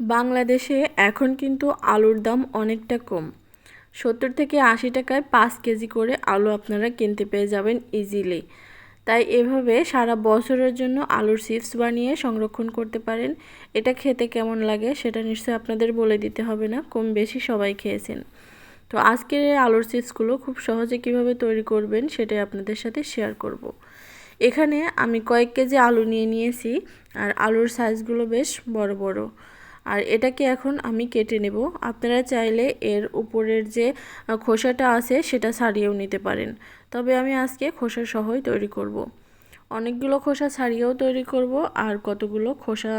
বাংলাদেশে এখন কিন্তু আলুর দাম অনেকটা কম। সত্তর থেকে আশি টাকায় পাঁচ কেজি করে আলু আপনারা কিনতে পেয়ে যাবেন ইজিলি তাই এভাবে সারা বছরের জন্য আলুর চিপস বানিয়ে সংরক্ষণ করতে পারেন। এটা খেতে কেমন লাগে সেটা নিশ্চয়ই আপনাদের বলে দিতে হবে না, কম বেশি সবাই খেয়েছেন। তো আজকের এই আলুর চিপসগুলো খুব সহজে কীভাবে তৈরি করবেন সেটাই আপনাদের সাথে শেয়ার করব। এখানে আমি কয়েক কেজি আলু নিয়ে নিয়েছি, আর আলুর সাইজগুলো বেশ বড় বড়। আর এটাকে এখন আমি কেটে নেব। আপনারা চাইলে এর উপরের যে খোসাটা আছে সেটা ছাড়িয়েও নিতে পারেন। তবে আমি আজকে খোসা সহই তৈরি করব। অনেকগুলো খোসা ছাড়িয়েও তৈরি করব আর কতগুলো খোসা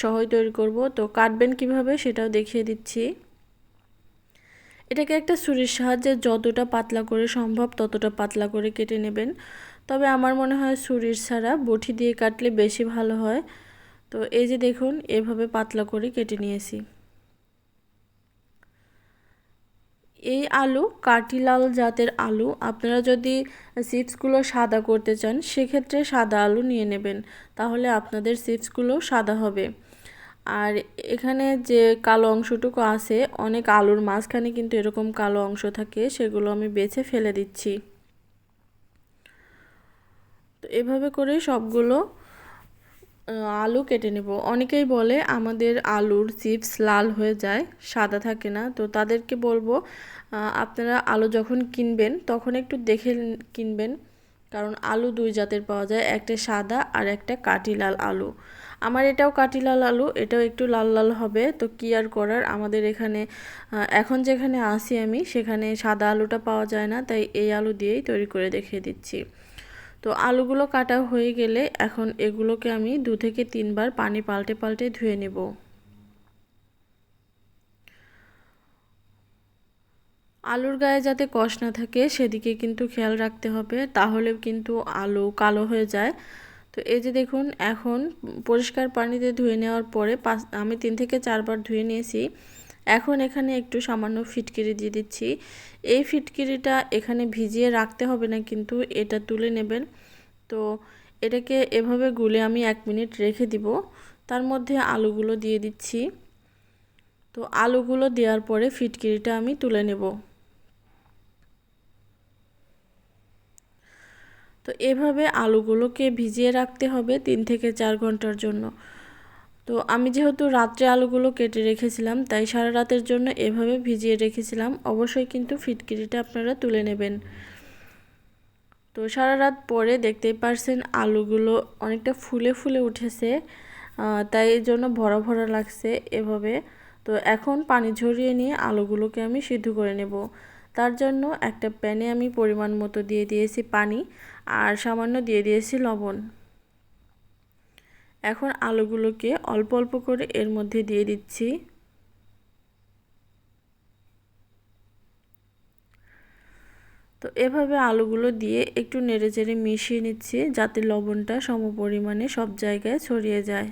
সহই তৈরি করব। তো কাটবেন কীভাবে সেটাও দেখিয়ে দিচ্ছি। এটাকে একটা ছুরির সাহায্যে যতটা পাতলা করে সম্ভব ততটা পাতলা করে কেটে নেবেন। তবে আমার মনে হয় ছুরির ছাড়া বটি দিয়ে কাটলে বেশি ভালো হয়। তো এই যে দেখুন, এভাবে পাতলা করে কেটে নিয়েছি। এই আলু কাটিলাল জাতের আলু, আপনারা যদি চিপসগুলো সাদা করতে চান, সেক্ষেত্রে সাদা আলু নিয়ে নেবেন। তাহলে আপনাদের চিপসগুলো সাদা হবে। আর এখানে যে কালো অংশটুকু আছে, অনেক আলুর মাঝখানে কিন্তু এরকম কালো অংশ থাকে, সেগুলো আমি বেছে ফেলে দিচ্ছি। তো এভাবে করে সবগুলো আলু কেটে নেব। অনেকেই বলে আমাদের আলুর চিপস লাল হয়ে যায়, সাদা থাকে না। তো তাদেরকে বলব আপনারা আলু যখন কিনবেন, তখন একটু দেখে কিনবেন। কারণ আলু দুই জাতের পাওয়া যায়, একটা সাদা আর একটা কাটি লাল আলু। আমার এটাও কাটি লাল আলু, এটাও একটু লাল লাল হবে। তো কি আর করার? আমাদের এখানে এখন যেখানে আসি আমি, সেখানে সাদা আলুটা পাওয়া যায় না। তাই এই আলু দিয়েই তৈরি করে দেখিয়ে দিচ্ছি। তো আলুগুলো কাটা হয়ে গেলে এখন এগুলোকে আমি দু থেকে তিনবার পানি পাল্টে পাল্টে ধুয়ে নেব। আলুর গায়ে যাতে কষ না থাকে সেদিকে কিন্তু খেয়াল রাখতে হবে তাহলে কিন্তু আলু কালো হয়ে যায়। তো এই যে দেখুন, এখন পরিষ্কার পানিতে ধুয়ে নেওয়ার পরে পাঁচ, আমি তিন থেকে চারবার ধুয়ে নিয়েছি। এখন এখানে একটু সামান্য ফিটকিরি দিয়ে দিচ্ছি। এই ফিটকিরিটা এখানে ভিজিয়ে রাখতে হবে না, কিন্তু এটা তুলে নেবেন। তো এটাকে এভাবে গুলে আমি এক মিনিট রেখে দিব। তার মধ্যে আলুগুলো দিয়ে দিচ্ছি। তো আলুগুলো দেওয়ার পরে ফিটকিরিটা আমি তুলে নেব। তো এভাবে আলুগুলোকে ভিজিয়ে রাখতে হবে তিন থেকে চার ঘণ্টার জন্য। তো আমি যেহেতু রাত্রে আলুগুলো কেটে রেখেছিলাম, তাই সারা রাতের জন্য এভাবে ভিজিয়ে রেখেছিলাম। অবশ্যই কিন্তু ফিটকিরিটা আপনারা তুলে নেবেন। তো সারা রাত পরে দেখতেই পারছেন আলুগুলো অনেকটা ফুলে ফুলে উঠেছে তাই এই জন্য ভরা ভরা লাগছে এভাবে। তো এখন পানি ঝরিয়ে নিয়ে আলুগুলোকে আমি সিদ্ধ করে নেব। তার জন্য একটা প্যানে আমি পরিমাণ মতো দিয়ে দিয়েছি পানি, আর সামান্য দিয়ে দিয়েছি লবণ। এখন আলুগুলোকে অল্প অল্প করে এর মধ্যে দিয়ে দিচ্ছি। তো এভাবে আলুগুলো দিয়ে একটু নেড়ে চেড়ে মিশিয়ে নিচ্ছি যাতে লবণটা সম পরিমাণে সব জায়গায় ছড়িয়ে যায়।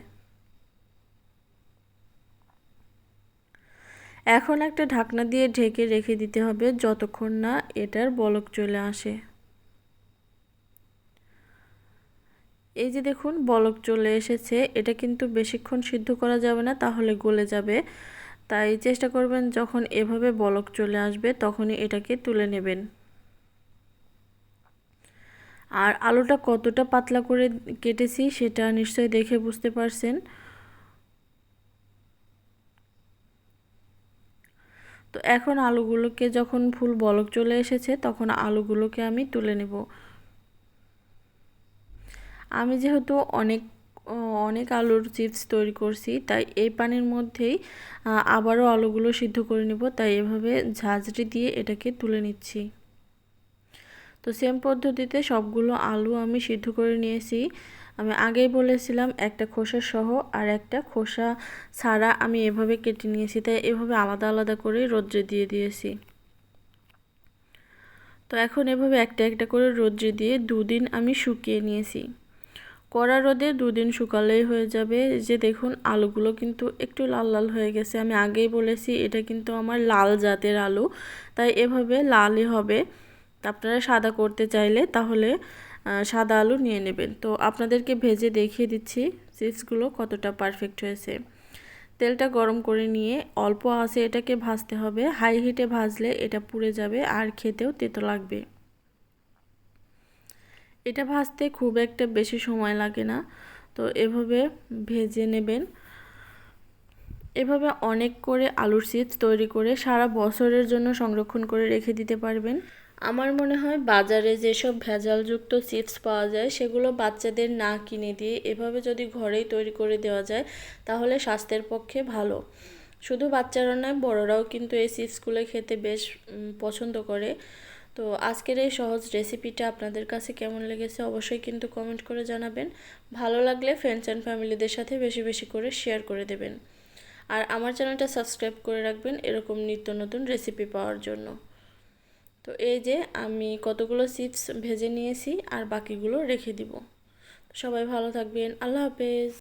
এখন একটা ঢাকনা দিয়ে ঢেকে রেখে দিতে হবে যতক্ষণ না এটার বলক চলে আসে। এই যে দেখুন, বলক চলে এসেছে। এটা কিন্তু বেশিক্ষণ সিদ্ধ করা যাবে না, তাহলে গলে যাবে। তাই চেষ্টা করবেন যখন এভাবে বলক চলে আসবে, তখনই এটাকে তুলে নেবেন। আর আলুটা কতটা পাতলা করে কেটেছি, সেটা নিশ্চয়ই দেখে বুঝতে পারছেন। তো এখন আলুগুলোকে, যখন ফুল বলক চলে এসেছে, তখন আলুগুলোকে আমি তুলে নেব। আমি যেহেতু অনেক অনেক আলুর চিপস তৈরি করছি, তাই এই পানির মধ্যেই আবারও আলুগুলো সিদ্ধ করে নিব। তাই এভাবে ঝাঁঝরি দিয়ে এটাকে তুলে নিচ্ছি। তো সেম পদ্ধতিতে সবগুলো আলু আমি সিদ্ধ করে নিয়েছি। আমি আগেই বলেছিলাম, একটা খোসা সহ আর একটা খোসা ছাড়া আমি এভাবে কেটে নিয়েছি। তাই এভাবে আলাদা আলাদা করে রোদ্রে দিয়ে দিয়েছি। তো এখন এভাবে একটা একটা করে রোদ্রে দিয়ে দুদিন আমি শুকিয়ে নিয়েছি। কড়া রোদে দুদিন শুকালেই হয়ে যাবে। যে দেখুন, আলুগুলো কিন্তু একটু লাল লাল হয়ে গেছে। আমি আগেই বলেছি, এটা কিন্তু আমার লাল জাতের আলু, তাই এভাবে লালই হবে। আপনারা সাদা করতে চাইলে তাহলে সাদা আলু নিয়ে নেবেন। তো আপনাদেরকে ভেজে দেখিয়ে দিচ্ছি, চিপসগুলো কতটা পারফেক্ট হয়েছে। তেলটা গরম করে নিয়ে অল্প আঁচে এটাকে ভাজতে হবে। হাই হিটে ভাজলে এটা পুড়ে যাবে, আর খেতেও তেতো লাগবে। এটা ভাজতে খুব একটা বেশি সময় লাগে না। তো এভাবে ভেজে নেবেন। এভাবে অনেক করে আলুর চিপস তৈরি করে সারা বছরের জন্য সংরক্ষণ করে রেখে দিতে পারবেন। আমার মনে হয় বাজারে যেসব ভেজালযুক্ত চিপস পাওয়া যায়, সেগুলো বাচ্চাদের না কিনে দিয়ে এভাবে যদি ঘরেই তৈরি করে দেওয়া যায়, তাহলে স্বাস্থ্যের পক্ষে ভালো। শুধু বাচ্চারা নয়, বড়রাও কিন্তু এই চিপসগুলো খেতে বেশ পছন্দ করে। তো আজকের এই সহজ রেসিপিটা আপনাদের কাছে কেমন লেগেছে অবশ্যই কিন্তু কমেন্ট করে জানাবেন। ভালো লাগলে ফ্রেন্ডস অ্যান্ড ফ্যামিলিদের সাথে বেশি বেশি করে শেয়ার করে দেবেন। আর আমার চ্যানেলটা সাবস্ক্রাইব করে রাখবেন এরকম নিত্য নতুন রেসিপি পাওয়ার জন্য। তো এই যে আমি কতগুলো চিপস ভেজে নিয়েছি আর বাকিগুলো রেখে দিব। সবাই ভালো থাকবেন। আল্লাহ হাফেজ।